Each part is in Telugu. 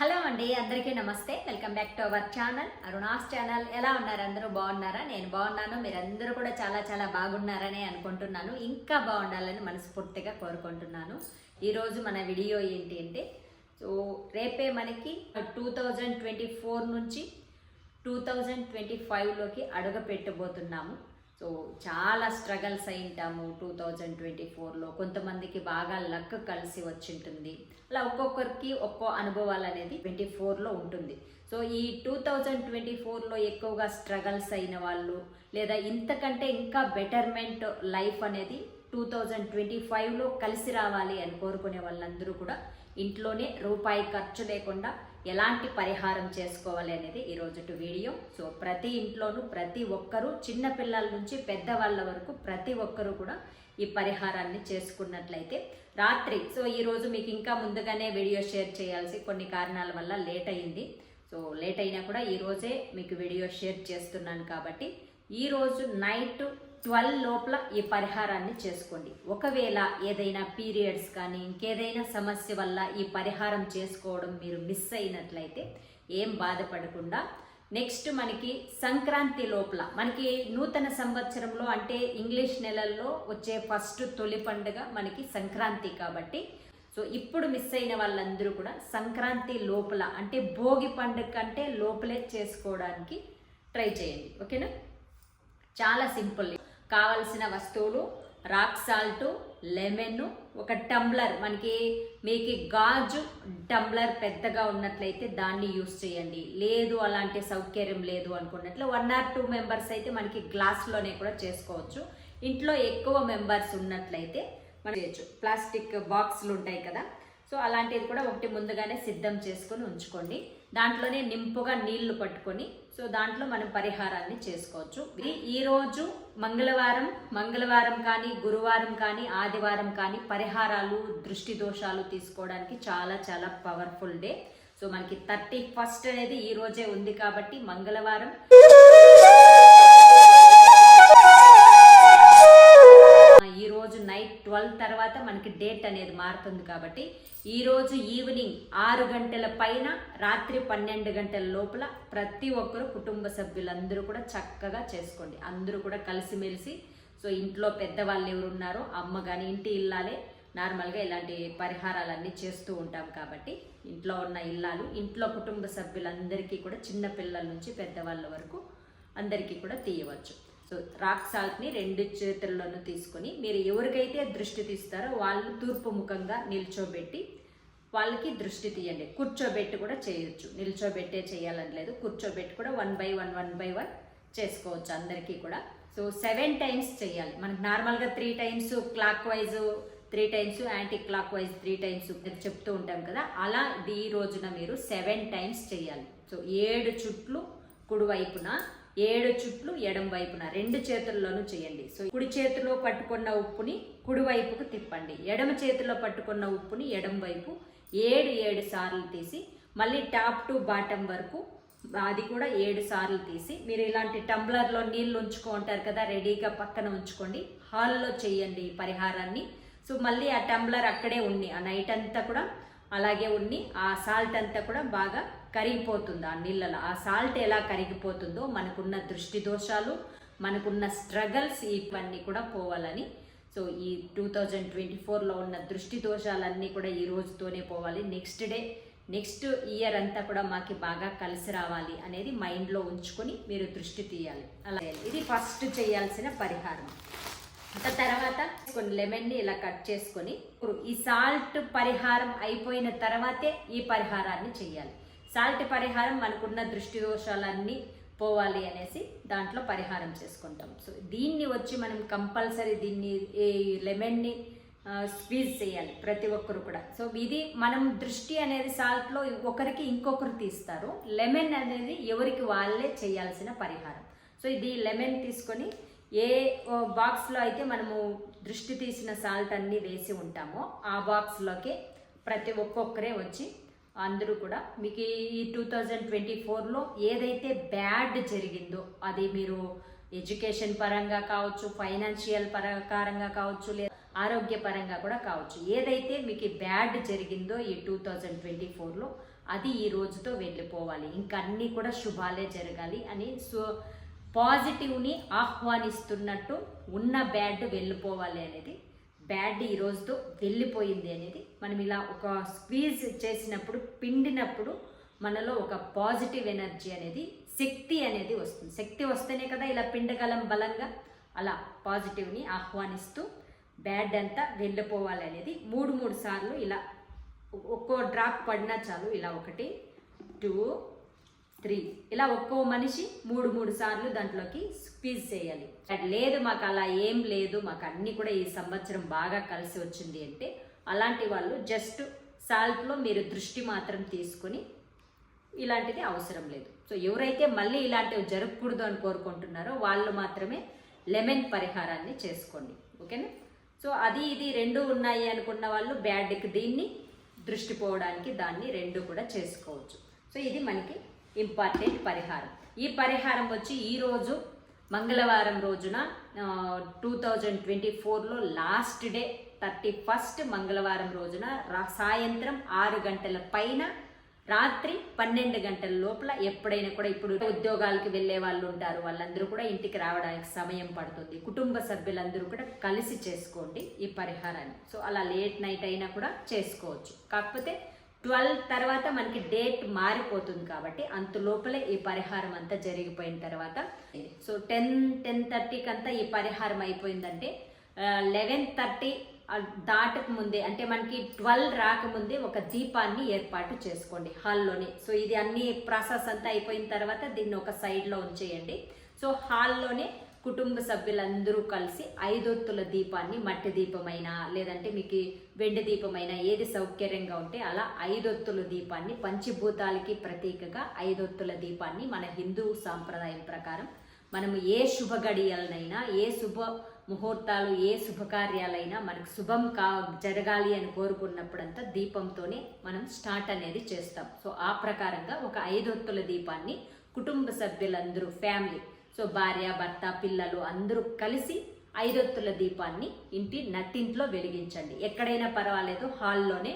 హలో అండి అందరికీ నమస్తే. Welcome back to our channel. Aruna's channel. ఎలా ఉన్నారు? అందరూ బాగున్నారా? నేను బాగున్నాను. మీరందరూ కూడా చాలా చాలా బాగున్నారని అనుకుంటున్నాను. ఇంకా బాగుండాలని మనస్ఫూర్తిగా కోరుకుంటున్నాను. ఈరోజు మన వీడియో ఏంటి అంటే సో రేపే మనకి టూ థౌజండ్ ట్వంటీ ఫోర్ నుంచి టూ థౌజండ్ ట్వంటీ ఫైవ్లోకి అడుగు పెట్టబోతున్నాము. సో చాలా స్ట్రగల్స్ అయింటాము టూ థౌజండ్ ట్వంటీ ఫోర్లో. కొంతమందికి బాగా లక్ కలిసి వచ్చింటుంది. అలా ఒక్కొక్కరికి ఒక్కో అనుభవాలు అనేది ట్వంటీ ఫోర్లో ఉంటుంది. సో ఈ టూ థౌజండ్ ట్వంటీ ఫోర్లో ఎక్కువగా స్ట్రగల్స్ అయిన వాళ్ళు లేదా ఇంతకంటే ఇంకా బెటర్మెంట్ లైఫ్ అనేది టూ థౌజండ్ ట్వంటీ ఫైవ్లో కలిసి రావాలి అని కోరుకునే వాళ్ళందరూ కూడా ఇంట్లోనే రూపాయి ఖర్చు లేకుండా ఎలాంటి పరిహారం చేసుకోవాలి అనేది ఈరోజు వీడియో. సో ప్రతి ఇంట్లోనూ ప్రతి ఒక్కరూ చిన్న పిల్లల నుంచి పెద్దవాళ్ళ వరకు ప్రతి ఒక్కరూ కూడా ఈ పరిహారాన్ని చేసుకున్నట్లయితే రాత్రి. సో ఈరోజు మీకు ఇంకా ముందుగానే వీడియో షేర్ చేయాల్సి కొన్ని కారణాల వల్ల లేట్ అయింది. సో లేట్ అయినా కూడా ఈరోజే మీకు వీడియో షేర్ చేస్తున్నాను కాబట్టి ఈరోజు నైట్ ట్వెల్వ్ లోపల ఈ పరిహారాన్ని చేసుకోండి. ఒకవేళ ఏదైనా పీరియడ్స్ కానీ ఇంకేదైనా సమస్య వల్ల ఈ పరిహారం చేసుకోవడం మీరు మిస్ అయినట్లయితే ఏం బాధపడకుండా నెక్స్ట్ మనకి సంక్రాంతి లోపల మనకి నూతన సంవత్సరంలో అంటే ఇంగ్లీష్ నెలల్లో వచ్చే ఫస్ట్ తొలి పండుగ మనకి సంక్రాంతి కాబట్టి సో ఇప్పుడు మిస్ అయిన వాళ్ళందరూ కూడా సంక్రాంతి లోపల అంటే భోగి పండుగ కంటే లోపలే చేసుకోవడానికి ట్రై చేయండి. ఓకేనా? చాలా సింపుల్. కావలసిన వస్తువులు రాక్ సాల్ట్ లెమన్ ఒక టంబ్లర్. మనకి మీకు గాజు టంబ్లర్ పెద్దగా ఉన్నట్లయితే దాన్ని యూస్ చేయండి. లేదు అలాంటి సౌకర్యం లేదు అనుకున్నట్లు వన్ ఆర్ టూ మెంబర్స్ అయితే మనకి గ్లాస్లోనే కూడా చేసుకోవచ్చు. ఇంట్లో ఎక్కువ మెంబర్స్ ఉన్నట్లయితే మనం చేయొచ్చు. ప్లాస్టిక్ బాక్సులు ఉంటాయి కదా సో అలాంటిది కూడా ఒకటి ముందుగానే సిద్ధం చేసుకొని ఉంచుకోండి. దాంట్లోనే నింపుగా నీళ్ళు పట్టుకొని సో దాంట్లో మనం పరిహారాన్ని చేసుకోవచ్చు. ఇది ఈరోజు మంగళవారం మంగళవారం కానీ గురువారం కానీ ఆదివారం కానీ పరిహారాలు దృష్టి దోషాలు తీసుకోవడానికి చాలా చాలా పవర్ఫుల్ డే. సో మనకి థర్టీ ఫస్ట్ అనేది ఈ రోజే ఉంది కాబట్టి మంగళవారం. నైట్ ట్వెల్వ్ తర్వాత మనకి డేట్ అనేది మారుతుంది కాబట్టి ఈరోజు ఈవినింగ్ ఆరు గంటల పైన రాత్రి పన్నెండు గంటల లోపల ప్రతి ఒక్కరు కుటుంబ సభ్యులందరూ కూడా చక్కగా చేసుకోండి. అందరూ కూడా కలిసిమెలిసి సో ఇంట్లో పెద్దవాళ్ళు ఎవరు ఉన్నారో అమ్మ కానీ ఇంటి ఇల్లాలే నార్మల్గా ఇలాంటి పరిహారాలన్నీ చేస్తూ ఉంటాం కాబట్టి ఇంట్లో ఉన్న ఇల్లాలు ఇంట్లో కుటుంబ సభ్యులందరికీ కూడా చిన్న పిల్లల నుంచి పెద్దవాళ్ళ వరకు అందరికీ కూడా తీయవచ్చు. సో రాక్ సాల్ట్ని రెండు చేతుల్లోనూ తీసుకొని మీరు ఎవరికైతే దృష్టి తీస్తారో వాళ్ళు తూర్పు ముఖంగా నిల్చోబెట్టి వాళ్ళకి దృష్టి తీయండి. కూర్చోబెట్టి కూడా చేయొచ్చు. నిల్చోబెట్టే చేయాలని లేదు. కూర్చోబెట్టి కూడా one by one one by one చేసుకోవచ్చు అందరికీ కూడా. సో సెవెన్ టైమ్స్ చేయాలి. మనకు నార్మల్గా three times clockwise three times anticlockwise three times చెప్తూ ఉంటాం కదా. అలా ఈ రోజున మీరు సెవెన్ టైమ్స్ చేయాలి. సో ఏడు చుట్లు కుడివైపున ఏడు చుట్లు ఎడం వైపున. రెండు చేతుల్లోనూ చేయండి. సో కుడి చేతిలో పట్టుకున్న ఉప్పుని కుడి వైపుకు తిప్పండి. ఎడమ చేతిలో పట్టుకున్న ఉప్పుని ఎడం వైపు ఏడు ఏడు సార్లు తీసి మళ్ళీ టాప్ టు బాటం వరకు అది కూడా ఏడు సార్లు తీసి మీరు ఇలాంటి టంబ్లర్లో నీళ్ళు ఉంచుకుంటారు కదా రెడీగా పక్కన ఉంచుకోండి. హాల్లో చేయండి ఈ పరిహారాన్ని. సో మళ్ళీ ఆ టంబ్లర్ అక్కడే ఉండి ఆ నైట్ అంతా కూడా అలాగే ఉండి ఆ సాల్ట్ అంతా కూడా బాగా కరిగిపోతుంది ఆ నీళ్ళలో? ఆ సాల్ట్ ఎలా కరిగిపోతుందో మనకున్న దృష్టి దోషాలు మనకున్న స్ట్రగల్స్ ఇవన్నీ కూడా పోవాలని. సో ఈ టూ థౌజండ్ ట్వంటీ ఫోర్లో ఉన్న దృష్టి దోషాలన్నీ కూడా ఈ రోజుతోనే పోవాలి. నెక్స్ట్ డే నెక్స్ట్ ఇయర్ అంతా కూడా మాకు బాగా కలిసి రావాలి అనేది మైండ్లో ఉంచుకొని మీరు దృష్టి తీయాలి. అలా ఇది ఫస్ట్ చేయాల్సిన పరిహారం. ఇంకా తర్వాత కొన్ని లెమన్ని ఇలా కట్ చేసుకొని ఈ సాల్ట్ పరిహారం అయిపోయిన తర్వాతే ఈ పరిహారాన్ని చేయాలి. సాల్ట్ పరిహారం మనకున్న దృష్టి దోషాలన్నీ పోవాలి అనేసి దాంట్లో పరిహారం చేసుకుంటాం. సో దీన్ని వచ్చి మనం కంపల్సరీ దీన్ని ఈ లెమన్ని స్క్వీజ్ చేయాలి ప్రతి ఒక్కరు కూడా. సో ఇది మనం దృష్టి అనేది సాల్ట్లో ఒకరికి ఇంకొకరు తీస్తారు. లెమన్ అనేది ఎవరికి వాళ్ళే చేయాల్సిన పరిహారం. సో ఇది లెమన్ తీసుకొని ఏ బాక్స్లో అయితే మనము దృష్టి తీసిన సాల్ట్ అన్నీ వేసి ఉంటామో ఆ బాక్స్లోకి ప్రతి ఒక్కొక్కరే వచ్చి అందరూ కూడా మీకు ఈ టూ థౌజండ్ ట్వంటీ ఫోర్లో ఏదైతే బ్యాడ్ జరిగిందో అది మీరు ఎడ్యుకేషన్ పరంగా కావచ్చు ఫైనాన్షియల్ ప్రకారంగా కావచ్చు లేదా ఆరోగ్యపరంగా కూడా కావచ్చు ఏదైతే మీకు బ్యాడ్ జరిగిందో ఈ టూ థౌజండ్ ట్వంటీ ఫోర్లో అది ఈ రోజుతో వెళ్ళిపోవాలి. ఇంకా అన్నీ కూడా శుభాలే జరగాలి అని సో పాజిటివ్ని ఆహ్వానిస్తున్నట్టు ఉన్న బ్యాడ్ వెళ్ళిపోవాలి అనేది బ్యాడ్ ఈ రోజుతో వెళ్ళిపోయింది అనేది మనం ఇలా ఒక స్క్వీజ్ చేసినప్పుడు పిండినప్పుడు మనలో ఒక పాజిటివ్ ఎనర్జీ అనేది శక్తి అనేది వస్తుంది. శక్తి వస్తేనే కదా ఇలా పిండగలం బలంగా అలా పాజిటివ్ని ఆహ్వానిస్తూ బ్యాడ్ అంతా వెళ్ళిపోవాలి అనేది మూడు మూడు సార్లు ఇలా ఒక్కో డ్రాప్ పడినా చాలు ఇలా ఒకటి టూ త్రీ. ఇలా ఒక్కో మనిషి మూడు మూడు సార్లు దాంట్లోకి స్క్వీజ్ చేయాలి. లేదు మాకు అలా ఏం లేదు మాకు అన్నీ కూడా ఈ సంవత్సరం బాగా కలిసి వచ్చింది అంటే అలాంటి వాళ్ళు జస్ట్ సాల్ట్లో మీరు దృష్టి మాత్రం తీసుకొని ఇలాంటిది అవసరం లేదు. సో ఎవరైతే మళ్ళీ ఇలాంటివి జరగకూడదు అని కోరుకుంటున్నారో వాళ్ళు మాత్రమే లెమన్ పరిహారాన్ని చేసుకోండి. ఓకేనా? సో అది ఇది రెండు ఉన్నాయి అనుకున్న వాళ్ళు బ్యాడ్కి దీన్ని దృష్టి పోవడానికి దాన్ని రెండు కూడా చేసుకోవచ్చు. సో ఇది మనకి ఇంపార్టెంట్ పరిహారం. ఈ పరిహారం వచ్చి ఈరోజు మంగళవారం రోజున టూ థౌజండ్ ట్వంటీ ఫోర్లో లాస్ట్ డే థర్టీ ఫస్ట్ మంగళవారం రోజున రా- సాయంత్రం ఆరు గంటల పైన రాత్రి పన్నెండు గంటల లోపల ఎప్పుడైనా కూడా ఇప్పుడు ఉద్యోగాలకు వెళ్ళే వాళ్ళు ఉంటారు. వాళ్ళందరూ కూడా ఇంటికి రావడానికి సమయం పడుతుంది. కుటుంబ సభ్యులందరూ కూడా కలిసి చేసుకోండి ఈ పరిహారాన్ని. సో అలా లేట్ నైట్ అయినా కూడా చేసుకోవచ్చు. కాకపోతే ట్వెల్వ్ తర్వాత మనకి డేట్ మారిపోతుంది కాబట్టి అంత లోపలే ఈ పరిహారం అంతా జరిగిపోయిన తర్వాత సో టెన్ టెన్ థర్టీకి అంతా ఈ పరిహారం అయిపోయిందంటే లెవెన్ థర్టీ దాటక ముందే అంటే మనకి ట్వెల్వ్ రాకముందే ఒక దీపాన్ని ఏర్పాటు చేసుకోండి హాల్లోనే. సో ఇది అన్ని ప్రాసెస్ అంతా అయిపోయిన తర్వాత దీన్ని ఒక సైడ్లో ఉంచేయండి. సో హాల్లోనే కుటుంబ సభ్యులందరూ కలిసి ఐదొత్తుల దీపాన్ని మట్టి దీపమైనా లేదంటే మీకు వెండి దీపమైనా ఏది సౌకర్యంగా ఉంటే అలా ఐదొత్తుల దీపాన్ని పంచభూతాలకి ప్రతీకగా ఐదొత్తుల దీపాన్ని మన హిందూ సాంప్రదాయం ప్రకారం మనము ఏ శుభ గడియలనైనా ఏ శుభ ముహూర్తాలు ఏ శుభకార్యాలైనా మనకు శుభం కా జరగాలి అని కోరుకున్నప్పుడంతా దీపంతోనే మనం స్టార్ట్ అనేది చేస్తాం. సో ఆ ప్రకారంగా ఒక ఐదొత్తుల దీపాన్ని కుటుంబ సభ్యులందరూ ఫ్యామిలీ సో భార్య భర్త పిల్లలు అందరూ కలిసి ఐదొత్తుల దీపాన్ని ఇంటి నట్టింట్లో వెలిగించండి. ఎక్కడైనా పర్వాలేదు హాల్లోనే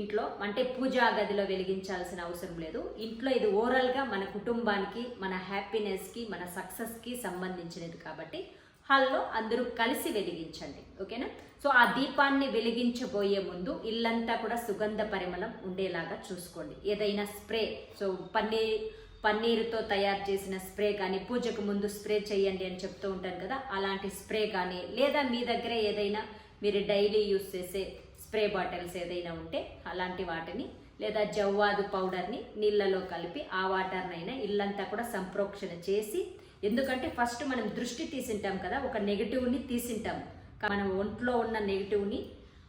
ఇంట్లో అంటే పూజా గదిలో వెలిగించాల్సిన అవసరం లేదు. ఇంట్లో ఇది ఓవరాల్గా మన కుటుంబానికి మన హ్యాపీనెస్కి మన సక్సెస్కి సంబంధించినది కాబట్టి హాల్లో అందరూ కలిసి వెలిగించండి. ఓకేనా? సో ఆ దీపాన్ని వెలిగించబోయే ముందు ఇల్లంతా కూడా సుగంధ పరిమళం ఉండేలాగా చూసుకోండి. ఏదైనా స్ప్రే సో పన్నీర్ పన్నీరుతో తయారు చేసిన స్ప్రే కానీ పూజకు ముందు స్ప్రే చేయండి అని చెప్తూ ఉంటాను కదా అలాంటి స్ప్రే కానీ లేదా మీ దగ్గర ఏదైనా మీరు డైలీ యూస్ చేసే స్ప్రే బాటిల్స్ ఏదైనా ఉంటే అలాంటి వాటిని లేదా జవ్వాదు పౌడర్ని నీళ్ళలో కలిపి ఆ వాటర్నైనా ఇల్లంతా కూడా సంప్రోక్షణ చేసి ఎందుకంటే ఫస్ట్ మనం దృష్టి తీసింటాం కదా ఒక నెగిటివ్ని తీసింటాం. మన ఒంట్లో ఉన్న నెగిటివ్ని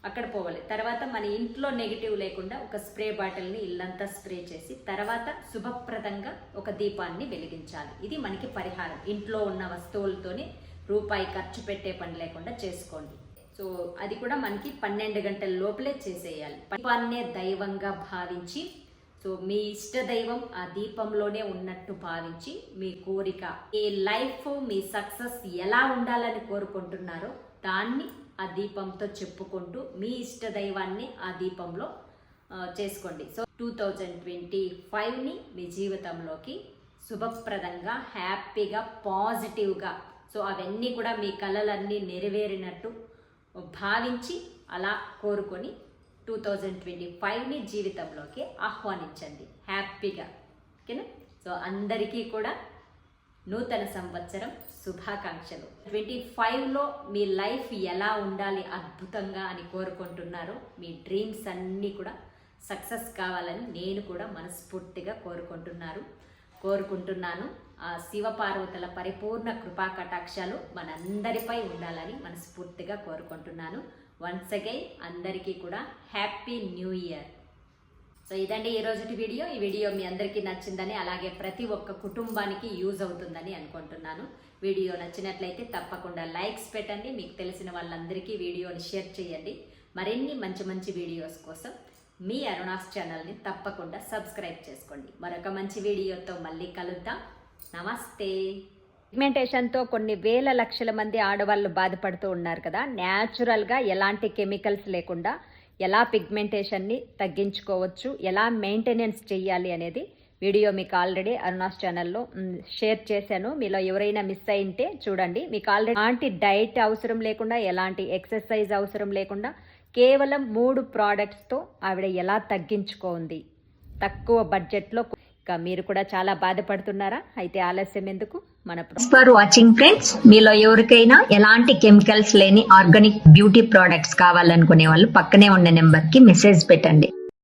అక్కడ పోవాలి. తర్వాత మన ఇంట్లో నెగిటివ్ లేకుండా ఒక స్ప్రే బాటిల్ని ఇల్లంతా స్ప్రే చేసి తర్వాత శుభప్రదంగా ఒక దీపాన్ని వెలిగించాలి. ఇది మనకి పరిహారం. ఇంట్లో ఉన్న వస్తువులతోనే రూపాయి ఖర్చు పెట్టే పని లేకుండా చేసుకోండి. సో అది కూడా మనకి పన్నెండు గంటల లోపలే చేసేయాలి. దీపాన్నే దైవంగా భావించి సో మీ ఇష్ట దైవం ఆ దీపంలోనే ఉన్నట్టు భావించి మీ కోరిక ఈ లైఫ్ మీ సక్సెస్ ఎలా ఉండాలని కోరుకుంటున్నారో దాన్ని ఆ దీపంతో చెప్పుకుంటూ మీ ఇష్ట దైవాన్ని ఆ దీపంలో చేసుకోండి. సో టూ థౌజండ్ ట్వంటీ ఫైవ్ని మీ జీవితంలోకి శుభప్రదంగా హ్యాపీగా పాజిటివ్గా సో అవన్నీ కూడా మీ కళలన్నీ నెరవేరినట్టు భావించి అలా కోరుకొని టూ థౌజండ్ ట్వంటీ ఫైవ్ని జీవితంలోకి ఆహ్వానించండి. హ్యాపీగా. ఓకేనా? సో అందరికీ కూడా నూతన సంవత్సరం శుభాకాంక్షలు. ట్వంటీ ఫైవ్లో మీ లైఫ్ ఎలా ఉండాలి అద్భుతంగా అని కోరుకుంటున్నారో మీ డ్రీమ్స్ అన్నీ కూడా సక్సెస్ కావాలని నేను కూడా మనస్ఫూర్తిగా కోరుకుంటున్నారు. కోరుకుంటున్నాను. ఆ శివపార్వతుల పరిపూర్ణ కృపా కటాక్షాలు మనందరిపై ఉండాలని మనస్ఫూర్తిగా కోరుకుంటున్నాను. వన్స్ అగైన్ అందరికీ కూడా హ్యాపీ న్యూ ఇయర్. సో ఇదండి ఈ రోజుటి వీడియో. ఈ వీడియో మీ అందరికీ నచ్చిందని అలాగే ప్రతి ఒక్క కుటుంబానికి యూజ్ అవుతుందని అనుకుంటున్నాను. వీడియో నచ్చినట్లయితే తప్పకుండా లైక్స్ పెట్టండి. మీకు తెలిసిన వాళ్ళందరికీ వీడియోని షేర్ చేయండి. మరిన్ని మంచి మంచి వీడియోస్ కోసం మీ అరుణాస్ ఛానల్ని తప్పకుండా సబ్స్క్రైబ్ చేసుకోండి. మరొక మంచి వీడియోతో మళ్ళీ కలుద్దాం. నమస్తే. పిగ్మెంటేషన్తో కొన్ని వేల లక్షల మంది ఆడవాళ్ళు బాధపడుతూ ఉన్నారు కదా. న్యాచురల్గా ఎలాంటి కెమికల్స్ లేకుండా ఎలా పిగ్మెంటేషన్ని తగ్గించుకోవచ్చు ఎలా మెయింటెనెన్స్ చేయాలి అనేది వీడియో మీకు ఆల్రెడీ అరుణాస్ ఛానల్లో షేర్ చేశాను. మీలో ఎవరైనా మిస్ అయింటే చూడండి. మీకు ఆల్రెడీ ఎలాంటి డైట్ అవసరం లేకుండా ఎలాంటి ఎక్సర్సైజ్ అవసరం లేకుండా కేవలం మూడు ప్రోడక్ట్స్తో ఆవిడ ఎలా తగ్గించుకోంది. తక్కువ బడ్జెట్లో ఇంకా మీరు కూడా చాలా బాధపడుతున్నారా? అయితే ఆలస్యం ఎందుకు? మన ఫర్ వాచింగ్ ఫ్రెండ్స్ మీలో ఎవరికైనా ఎలాంటి కెమికల్స్ లేని ఆర్గానిక్ బ్యూటీ ప్రోడక్ట్స్ కావాలనుకునే వాళ్ళు పక్కనే ఉన్న నెంబర్కి మెసేజ్ పెట్టండి.